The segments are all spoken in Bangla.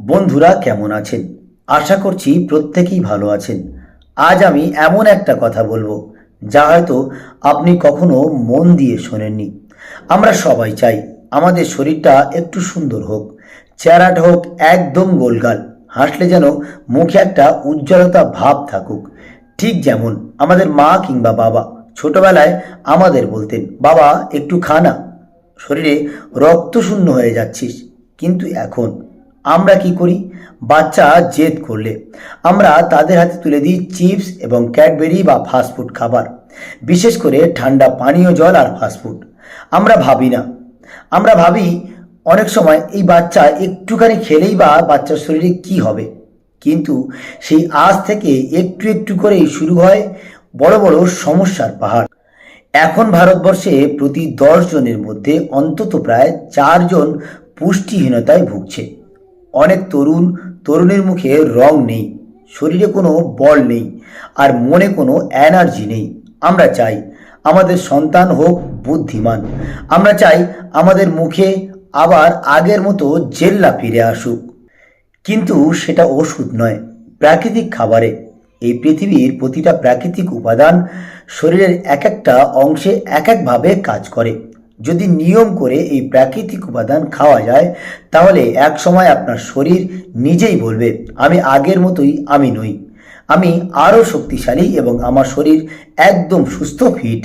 বন্ধুরা, কেমন আছেন? আশা করছি প্রত্যেকেই ভালো আছেন। আজ আমি এমন একটা কথা বলব, যা হয়তো আপনি কখনো মন দিয়ে শোনেননি। আমরা সবাই চাই আমাদের শরীরটা একটু সুন্দর হোক, চেহারাটা হোক একদম গোলগাল, হাসলে যেন মুখে একটা উজ্জ্বলতা ভাব থাকুক। ঠিক যেমন আমাদের মা কিংবা বাবা ছোটবেলায় আমাদের বলতেন, বাবা, একটু খানা শরীরে রক্ত শূন্য হয়ে যাচ্ছিস। কিন্তু এখন আমরা কি করি? বাচ্চা জেদ করলে। আমরা তাদের হাতে তুলে দিই চিপস এবং ক্যাডবেরি বা ফাস্টফুড খাবার। বিশেষ করে ঠান্ডা পানীয় জল আর ফাস্টফুড আমরা ভাবি না। আমরা ভাবি অনেক সময় এই বাচ্চা একটুখানি খেলেই বা বাচ্চার শরীরে কি হবে। কিন্তু সেই আজ থেকে একটু একটু করেই শুরু হয় বড় বড় সমস্যার পাহাড়। এখন ভারতবর্ষে প্রতি দশ জনের মধ্যে অন্তত প্রায় চারজন পুষ্টিহীনতায় ভুগছে। অনেক তরুণ তরুণের মুখে রং নেই, শরীরে কোনো বল নেই, আর মনে কোনো এনার্জি নেই। আমরা চাই আমাদের সন্তান হোক বুদ্ধিমান। আমরা চাই আমাদের মুখে আবার আগের মতো জেল্লা ফিরে আসুক। কিন্তু সেটা ওষুধ নয়, প্রাকৃতিক খাবারে। এই পৃথিবীর প্রতিটা প্রাকৃতিক উপাদান শরীরের এক একটা অংশে এক একভাবে কাজ করে। যদি নিয়ম করে এই প্রাকৃতিক উপাদান খাওয়া যায়, তাহলে এক সময় আপনার শরীর নিজেই বলবে, আমি আগের মতোই আমি নই। আমি আরও শক্তিশালী এবং আমার শরীর একদম সুস্থ ফিট।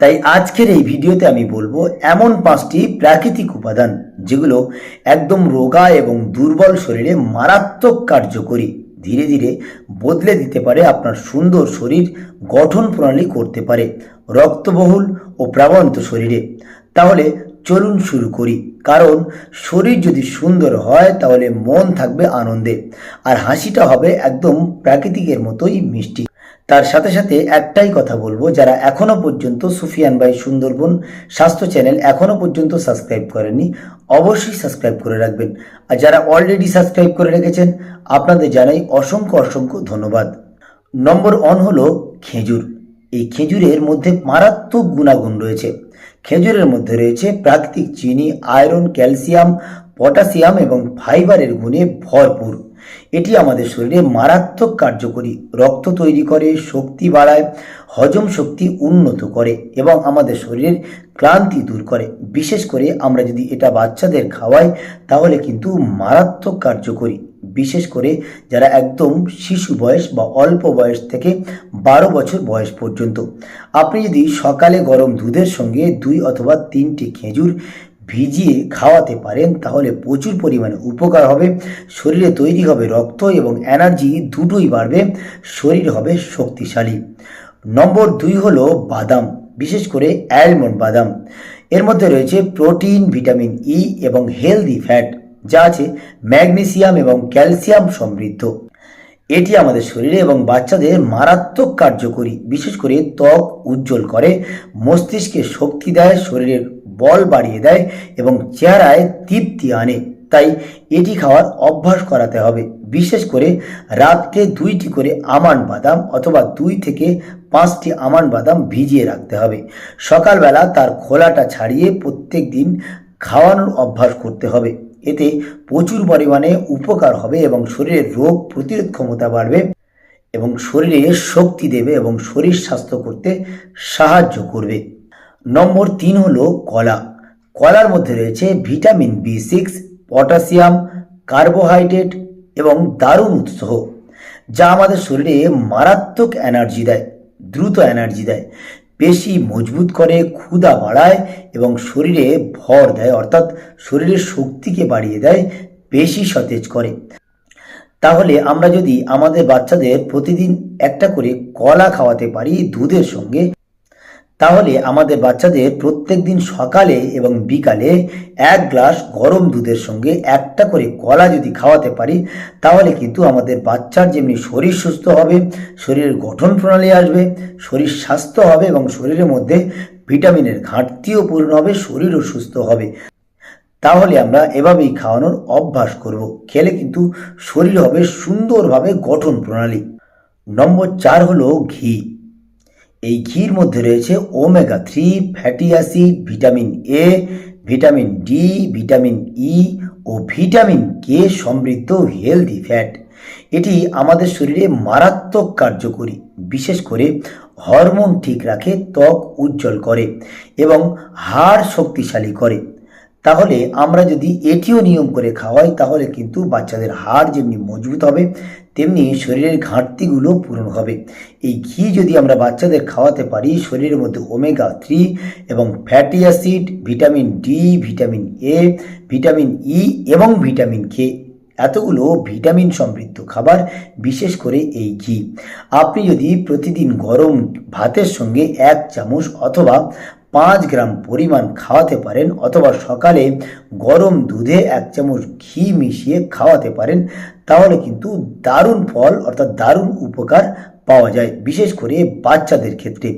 তাই আজকের এই ভিডিওতে আমি বলব, এমন পাঁচটি প্রাকৃতিক উপাদান যেগুলো একদম রোগা এবং দুর্বল শরীরে মারাত্মক কার্যকরী। ধীরে ধীরে বদলে দিতে পারে আপনার সুন্দর শরীর, গঠন প্রণালী করতে পারে রক্তবহুল ও প্রাবন্ত শরীরে। তাহলে চলুন শুরু করি। কারণ শরীর যদি সুন্দর হয়, তাহলে মন থাকবে আনন্দে। আর হাসিটা হবে একদম প্রাকৃতিকের মতোই মিষ্টি। তার সাথে সাথে একটাই কথা বলব, যারা এখনও পর্যন্ত সুফিয়ান ভাই সুন্দরবন স্বাস্থ্য চ্যানেল এখনও পর্যন্ত সাবস্ক্রাইব করেননি অবশ্যই সাবস্ক্রাইব করে রাখবেন। আর যারা অলরেডি সাবস্ক্রাইব করে রেখেছেন, আপনাদের জানাই অসংখ্য অসংখ্য ধন্যবাদ। নম্বর অন হলো খেজুর। এই খেজুরের মধ্যে মারাত্মক গুণাগুণ রয়েছে। খেজুরের মধ্যে রয়েছে প্রাকৃতিক চিনি, আয়রন, ক্যালসিয়াম, পটাশিয়াম এবং ফাইবারের গুণে ভরপুর। এটি আমাদের শরীরে মারাত্মক কার্যকরী, রক্ত তৈরি করে, শক্তি বাড়ায়, হজম শক্তি উন্নত করে এবং আমাদের শরীরের ক্লান্তি দূর করে। বিশেষ করে আমরা যদি এটা বাচ্চাদের খাওয়াই, তাহলে কিন্তু মারাত্মক কার্যকরী। বিশেষ করে যারা একদম শিশু বয়স বা অল্প বয়স থেকে বারো বছর বয়স পর্যন্ত। আপনি যদি সকালে গরম দুধের সঙ্গে দুই অথবা তিনটি খেজুর ভিজিয়ে খাওয়াতে পারেন, তাহলে প্রচুর পরিমাণে উপকার হবে। শরীরে তৈরি হবে রক্ত এবং এনার্জি দুটোই বাড়বে, শরীর হবে শক্তিশালী। নম্বর দুই হলো বাদাম, বিশেষ করে অ্যালমন্ড বাদাম। এর মধ্যে রয়েছে প্রোটিন, ভিটামিন ই এবং হেলদি ফ্যাট, যা আছে ম্যাগনেসিয়াম এবং ক্যালসিয়াম সমৃদ্ধ। এটি আমাদের শরীরে এবং বাচ্চাদের মারাত্মক কার্যকরী, বিশেষ করে ত্বক উজ্জ্বল করে, মস্তিষ্কে শক্তি দেয়, শরীরের বল বাড়িয়ে দেয় এবং চেহারায় তৃপ্তি আনে। তাই এটি খাওয়ার অভ্যাস করাতে হবে। বিশেষ করে রাত্রে দুইটি করে আমান বাদাম অথবা দুই থেকে পাঁচটি আমান বাদাম ভিজিয়ে রাখতে হবে। সকালবেলা তার খোলাটা ছাড়িয়ে প্রত্যেক দিন খাওয়ানোর অভ্যাস করতে হবে। এতে প্রচুর পরিমাণে উপকার হবে এবং শরীরের রোগ প্রতিরোধ ক্ষমতা বাড়বে এবং শরীরে শক্তি দেবে এবং শরীর স্বাস্থ্য করতে সাহায্য করবে। নম্বর তিন হলো কলা। কলার মধ্যে রয়েছে vitamin B six potassium, carbohydrate এবং দারুণ উৎস, যা আমাদের শরীরে মারাত্মক এনার্জি দেয়, দ্রুত এনার্জি দেয়, পেশি মজবুত করে, ক্ষুধা বাড়ায় এবং শরীরে ভর দেয়, অর্থাৎ শরীরের শক্তিকে বাড়িয়ে দেয়, পেশি সতেজ করে। তাহলে আমরা যদি আমাদের বাচ্চাদের প্রতিদিন একটা করে কলা খাওয়াতে পারি দুধের সঙ্গে তাহলে আমাদের বাচ্চাদের প্রত্যেক দিন সকালে এবং বিকালে এক গ্লাস গরম দুধের সঙ্গে একটা করে কলা যদি খাওয়াতে পারি, তাহলে কিন্তু আমাদের বাচ্চার যেমনি শরীর সুস্থ হবে, শরীরের গঠন প্রণালী আসবে, শরীর স্বাস্থ্য হবে এবং শরীরের মধ্যে ভিটামিনের ঘাটতিও পূর্ণ হবে, শরীরও সুস্থ হবে। তাহলে আমরা এভাবেই খাওয়ানোর অভ্যাস করব। খেলে কিন্তু শরীর হবে সুন্দরভাবে গঠন প্রণালী। নম্বর চার হলো ঘি। এই ঘির মধ্যে রয়েছে omega three fatty acid vitamin A vitamin D vitamin E O vitamin K সমৃদ্ধ হেলদি ফ্যাট এটি আমাদের শরীরে মারাত্মক কার্যকরী, বিশেষ করে হরমোন ঠিক রাখে, ত্বক উজ্জ্বল করে এবং হাড় শক্তিশালী করে। তাহলে আমরা যদি এটিও নিয়ম করে খাওয়াই, তাহলে কিন্তু বাচ্চাদের হাড় যেমনি মজবুত হবে, তেমনি শরীরের ঘাটতিগুলো পূরণ হবে। এই ঘি যদি আমরা বাচ্চাদের খাওয়াতে পারি, শরীরের মধ্যে ওমেগা থ্রি এবং fatty acid, vitamin D, vitamin A, vitamin E এবং ভিটামিন কে, এতগুলো ভিটামিন সমৃদ্ধ খাবার, বিশেষ করে এই ঘি। আপনি যদি প্রতিদিন গরম ভাতের সঙ্গে এক চামচ অথবা পাঁচ গ্রাম পরিমাণ খাওয়াতে পারেন অথবা সকালে গরম দুধে এক চামচ ঘি মিশিয়ে খাওয়াতে পারেন, তাহলে কিন্তু দারুণ ফল অর্থাৎ দারুণ উপকার পাওয়া যায়, বিশেষ করে বাচ্চাদের ক্ষেত্রে।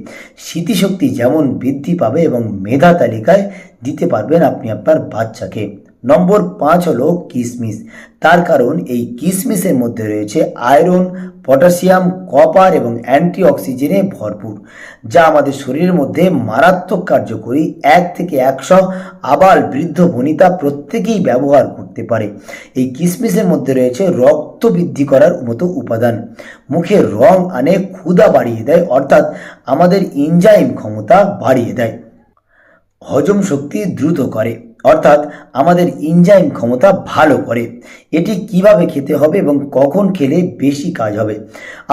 স্মৃতিশক্তি যেমন বৃদ্ধি পাবে এবং মেধা তালিকায় দিতে পারবেন আপনি আপনার বাচ্চাকে। নম্বর পাঁচ হলো কিশমিশ তার কারণ এই কিশমিশের মধ্যে রয়েছে আয়রন, পটাশিয়াম, কপার এবং অ্যান্টি অক্সিজেনে ভরপুর, যা আমাদের শরীরের মধ্যে মারাত্মক কার্যকরী এক থেকে একশো আবাল বৃদ্ধ বনিতা প্রত্যেকেই ব্যবহার করতে পারে। এই কিশমিশের মধ্যে রয়েছে রক্ত বৃদ্ধি করার মতো উপাদান। মুখের রং আনে, ক্ষুধা বাড়িয়ে দেয়, অর্থাৎ আমাদের ইনজাইম ক্ষমতা বাড়িয়ে দেয়। হজম শক্তি দ্রুত করে। অর্থাৎ আমাদের ইনজাইম ক্ষমতা ভালো করে। এটি কীভাবে খেতে হবে এবং কখন খেলে বেশি কাজ হবে?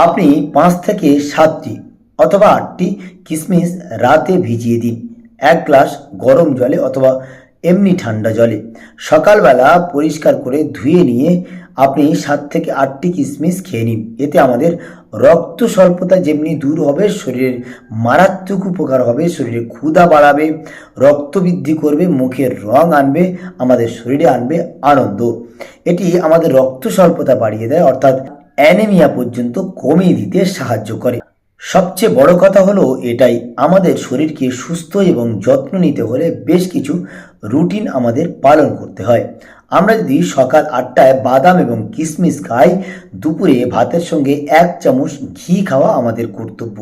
আপনি পাঁচ থেকে সাতটি অথবা আটটি কিশমিশ রাতে ভিজিয়ে দিন। এক গ্লাস গরম জলে অথবা এমনি ঠান্ডা জলে। সকালবেলা পরিষ্কার করে ধুয়ে নিয়ে আপনি সাত থেকে আটটি কিশমিশ খেয়ে নিন। এতে আমাদের রক্ত স্বল্পতা যেমনি দূর হবে, শরীরের মারাত্মক উপকার হবে, শরীরে ক্ষুধা বাড়াবে, রক্ত বৃদ্ধি করবে, মুখের রং আনবে, আমাদের শরীরে আনবে আনন্দ। এটি আমাদের রক্ত স্বল্পতা বাড়িয়ে দেয়, অর্থাৎ অ্যানেমিয়া পর্যন্ত কমিয়ে দিতে সাহায্য করে। সবচেয়ে বড় কথা হলো এটাই, আমাদের শরীরকে সুস্থ এবং যত্ন নিতে হলে বেশ কিছু রুটিন আমাদের পালন করতে হয়। আমরা যদি সকাল আটটায় বাদাম এবং কিশমিশ খাই, দুপুরে ভাতের সঙ্গে এক চামচ ঘি খাওয়া আমাদের কর্তব্য।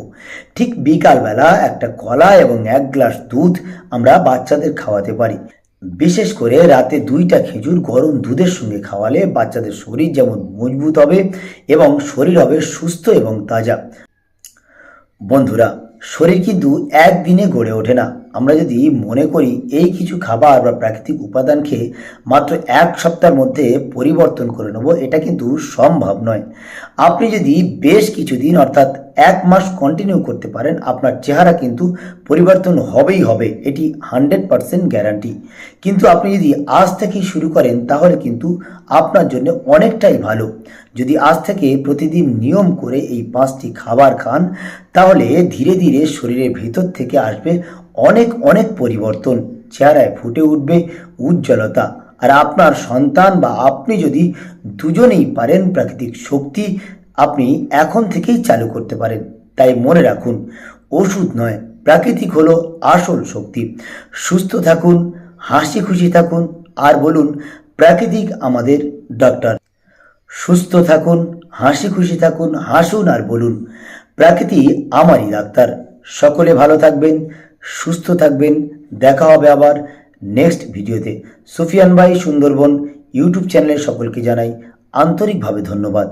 ঠিক বিকালবেলা একটা কলা এবং এক গ্লাস দুধ আমরা বাচ্চাদের খাওয়াতে পারি। বিশেষ করে রাতে দুইটা খেজুর গরম দুধের সঙ্গে খাওয়ালে বাচ্চাদের শরীর যেমন মজবুত হবে এবং শরীর হবে সুস্থ এবং তাজা। বন্ধুরা শরীর কিন্তু একদিনে গড়ে ওঠে না। আমরা যদি মনে করি এই কিছু খাবার বা প্রাকৃতিক উপাদান খেয়ে মাত্র এক সপ্তাহের মধ্যে পরিবর্তন করে নেব, এটা কিন্তু সম্ভব নয়। আপনি যদি বেশ কিছুদিন, অর্থাৎ এক মাস কন্টিনিউ করতে পারেন, আপনার চেহারা কিন্তু পরিবর্তন হবেই হবে, এটি হান্ড্রেড পারসেন্ট গ্যারান্টি কিন্তু আপনি যদি আজ থেকেই শুরু করেন, তাহলে কিন্তু আপনার জন্য অনেকটাই ভালো। যদি আজ থেকে প্রতিদিন নিয়ম করে এই পাঁচটি খাবার খান, তাহলে ধীরে ধীরে শরীরের ভেতর থেকে আসবে অনেক অনেক পরিবর্তন। চেহারায় ফুটে উঠবে উজ্জ্বলতা। আর আপনার সন্তান বা আপনি যদি দুজনেই পারেন প্রাকৃতিক শক্তি আপনি এখন থেকেই চালু করতে পারেন। তাই মনে রাখুন, ওষুধ নয়, প্রাকৃতিক হলো আসল শক্তি। সুস্থ থাকুন, হাসি খুশি থাকুন, আর বলুন, প্রাকৃতিক আমাদের ডক্টর। সুস্থ থাকুন, হাসি খুশি থাকুন, হাসুন আর বলুন, প্রাকৃতি আমারই ডাক্তার। সকলে ভালো থাকবেন, সুস্থ থাকবেন। দেখা হবে আবার নেক্সট ভিডিওতে। সুফিয়ান ভাই সুন্দরবন ইউটিউব চ্যানেলের সকলকে জানাই আন্তরিকভাবে ধন্যবাদ।